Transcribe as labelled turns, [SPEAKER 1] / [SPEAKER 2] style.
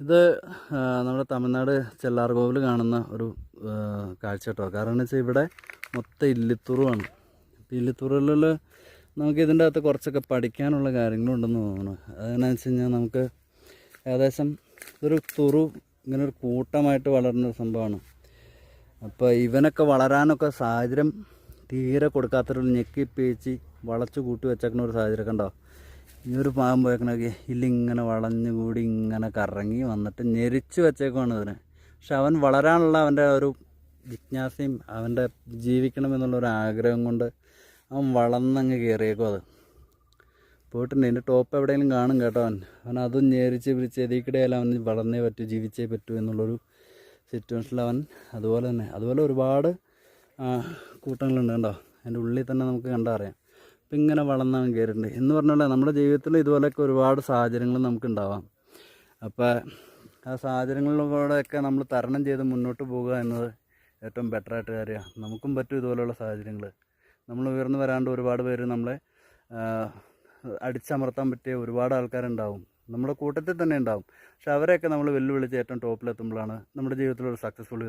[SPEAKER 1] ഇത് നമ്മുടെ തമിഴ്നാട് ചെല്ലാർകോവിൽ കാണുന്ന ഒരു കാഴ്ച കേട്ടോ. കാരണം വെച്ചാൽ ഇവിടെ മൊത്തം ഇല്ലിത്തുറുവാണ്. അപ്പോൾ ഇല്ലിത്തുറുകളിൽ നമുക്ക് ഇതിന്റെ അകത്ത് കുറച്ചൊക്കെ പഠിക്കാനുള്ള കാര്യങ്ങളുണ്ടെന്ന് തോന്നുന്നു. അതെന്നു വെച്ച് കഴിഞ്ഞാൽ നമുക്ക് ഏകദേശം ഇതൊരു തുറു ഇങ്ങനെ ഒരു കൂട്ടമായിട്ട് വളരുന്ന ഒരു സംഭവമാണ്. അപ്പോൾ ഇവനൊക്കെ വളരാനൊക്കെ സാഹചര്യം തീരെ കൊടുക്കാത്തൊരു ഞെക്കി പേച്ച് വളച്ച് കൂട്ടി വെച്ചേക്കുന്ന ഒരു സാഹചര്യം കണ്ടോ ഈ ഒരു പാമ്പ് വെക്കണൊക്കെ ഇല്ലിങ്ങനെ വളഞ്ഞു കൂടി ഇങ്ങനെ കറങ്ങി വന്നിട്ട് ഞെരിച്ച് വെച്ചേക്കുവാണ് ഇതിന് പക്ഷെ അവൻ വളരാനുള്ള അവന്റെ ഒരു ജിജ്ഞാസയും അവന്റെ ജീവിക്കണമെന്നുള്ളൊരു ആഗ്രഹം കൊണ്ട് അവൻ വളർന്നങ്ങ് കയറിയേക്കും അത്. പോയിട്ടുണ്ട്. എന്റെ ടോപ്പ് എവിടെയെങ്കിലും കാണും കേട്ടോ അവൻ. അവൻ അതും ഞെരിച്ച് പിടിച്ച് എതിക്കിടയാലും അവൻ വളർന്നേ പറ്റൂ ജീവിച്ചേ പറ്റൂ എന്നുള്ളൊരു സിറ്റുവേഷനിൽ അവൻ അതുപോലെ തന്നെ. അതുപോലെ ഒരുപാട് കൂട്ടങ്ങളുണ്ട് കണ്ടോ? അതിന്റെ ഉള്ളിൽ തന്നെ നമുക്ക് കണ്ടറിയാം. ഇങ്ങനെ വളർന്നവൻ കയറിയിട്ടുണ്ട്. എന്ന് പറഞ്ഞാൽ നമ്മുടെ ജീവിതത്തിൽ ഇതുപോലെയൊക്കെ ഒരുപാട് സാഹചര്യങ്ങൾ നമുക്ക് ഉണ്ടാവാം അപ്പോൾ ആ സാഹചര്യങ്ങളിലൂടെയൊക്കെ നമ്മൾ തരണം ചെയ്ത് മുന്നോട്ട് പോകുക എന്നത് ഏറ്റവും ബെറ്ററായിട്ട് കാര്യമാണ്. നമുക്കും പറ്റും ഇതുപോലെയുള്ള സാഹചര്യങ്ങൾ. നമ്മൾ ഉയർന്നു വരാണ്ട് ഒരുപാട് പേര് നമ്മളെ അടിച്ചമർത്താൻ പറ്റിയ ഒരുപാട് ആൾക്കാരുണ്ടാവും. നമ്മുടെ കൂട്ടത്തിൽ തന്നെ ഉണ്ടാവും. പക്ഷെ അവരെയൊക്കെ നമ്മൾ വെല്ലുവിളിച്ച് ഏറ്റവും ടോപ്പിലെത്തുമ്പോഴാണ് നമ്മുടെ ജീവിതത്തിലൊരു സക്സസ്ഫുൾ